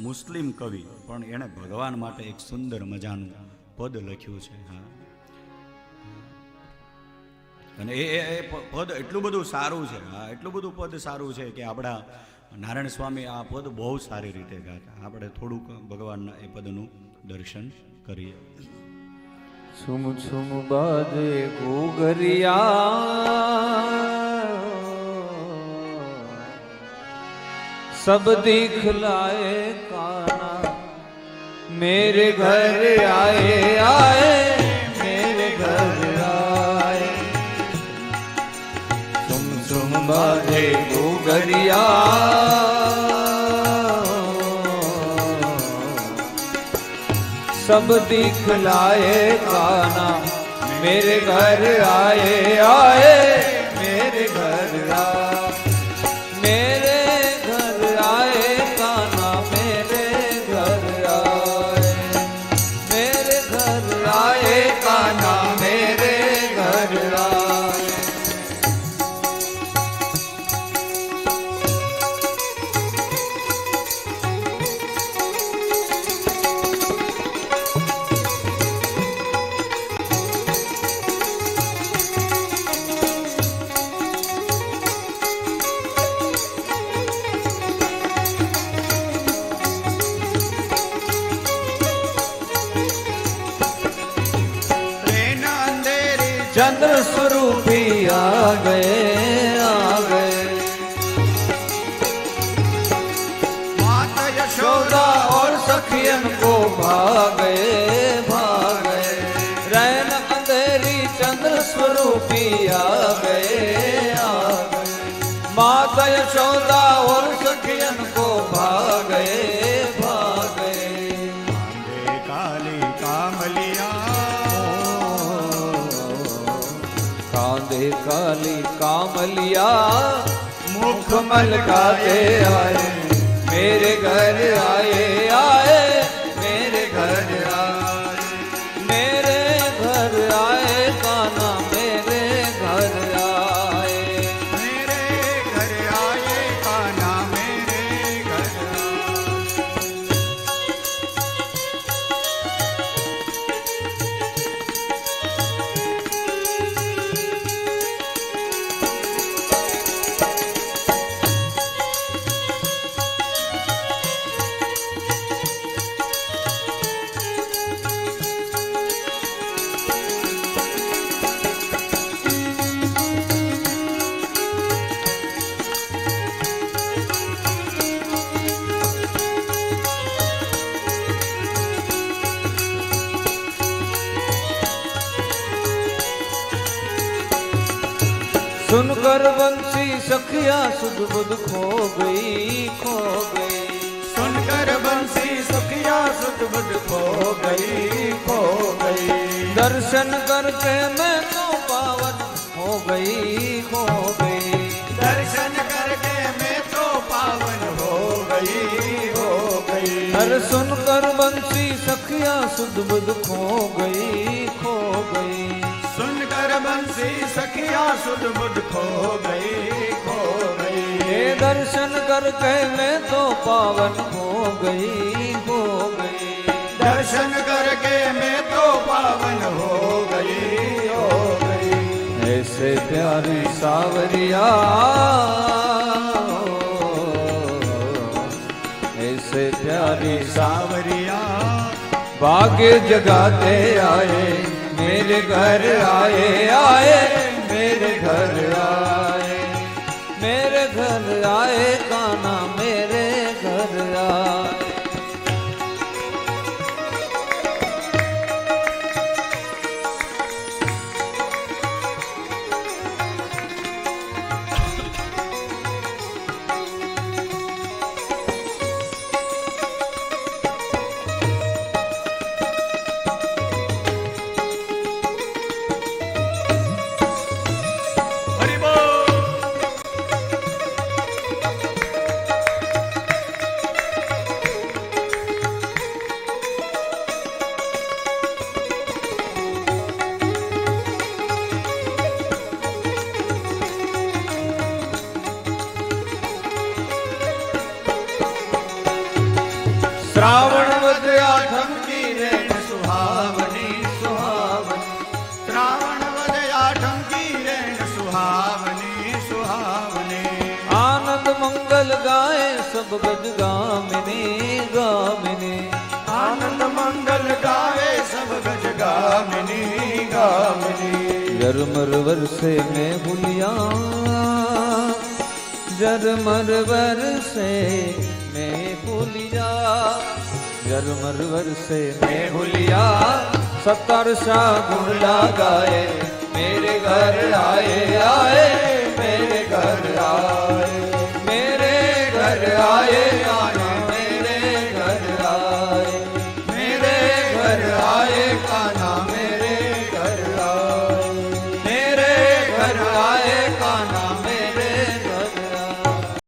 મુસ્લિમ કવિ પણ એણે ભગવાન માટે એક સુંદર મજાનું પદ લખ્યું છે હા અને એ એ- એ પ- પદ એટલું બધું સારું છે હા એટલું બધું પદ સારું છે કે આપણા નારાયણ સ્વામી આ પદ બહુ સારી રીતે ગાતા આપણે થોડુંક ભગવાનના એ પદનું દર્શન કરીએ છુમ છુમ બાજે घुघरिया सब दिखलाए काना मेरे घर आए आए, मेरे घर आए। तुम तुम बाजे घुघरिया। सब दिखलाए खाना, मेरे घर आए आए। चंद्र स्वरूपी आ गए आ गए। माता यशोदा और सखियन को भाग भागे। भागे रैन अंधेरी चंद्र स्वरूपी आ गए आ गए। माता यशोदा और सखियन को भागे भागे। काली कामली आए काली कामलिया मुखमल दे आए। मेरे घर आए आए। मेरे घर सुनकर बंसी सखिया सुध बुध खो गई खो गई। सुनकर बंसी सुखिया सुध बुध खो गई खो गई। दर्शन करके मैं तो पावन हो गई खो गई। दर्शन करके मैं तो पावन हो गई हो गई। हर सुनकर बंसी सखिया सुध बुध खो गई खो गई। बंसी सखिया सुध बुध खो गई खो गई। दर्शन करके मैं तो पावन हो गई हो गई। दर्शन करके मैं तो पावन हो गई हो गई। ऐसे प्यारी सावरिया ऐसे प्यारी सावरिया भाग्य जगाते आए। मेरे घर आए आए मेरे घर आए मेरे घर आए काना श्रावण वद्र आठम की रे सुहावनी सुहावनी। श्रावण वद्र आठम की रे सुहावनी सुहावनी। आनंद मंगल गाए सब गज गामिनी गामिनी। आनंद मंगल गाए सब गज गामिनी गामिनी। जरमर वर्षे में भूलिया जरमर वर्षे મેહુલિયા ઝરમર વરસે મેહુલિયા સત્તર શાહ ગુંડલા ગાય, મેરે ઘર આયે આયે, મેરે ઘર આયે, મેરે ઘર આયે આયે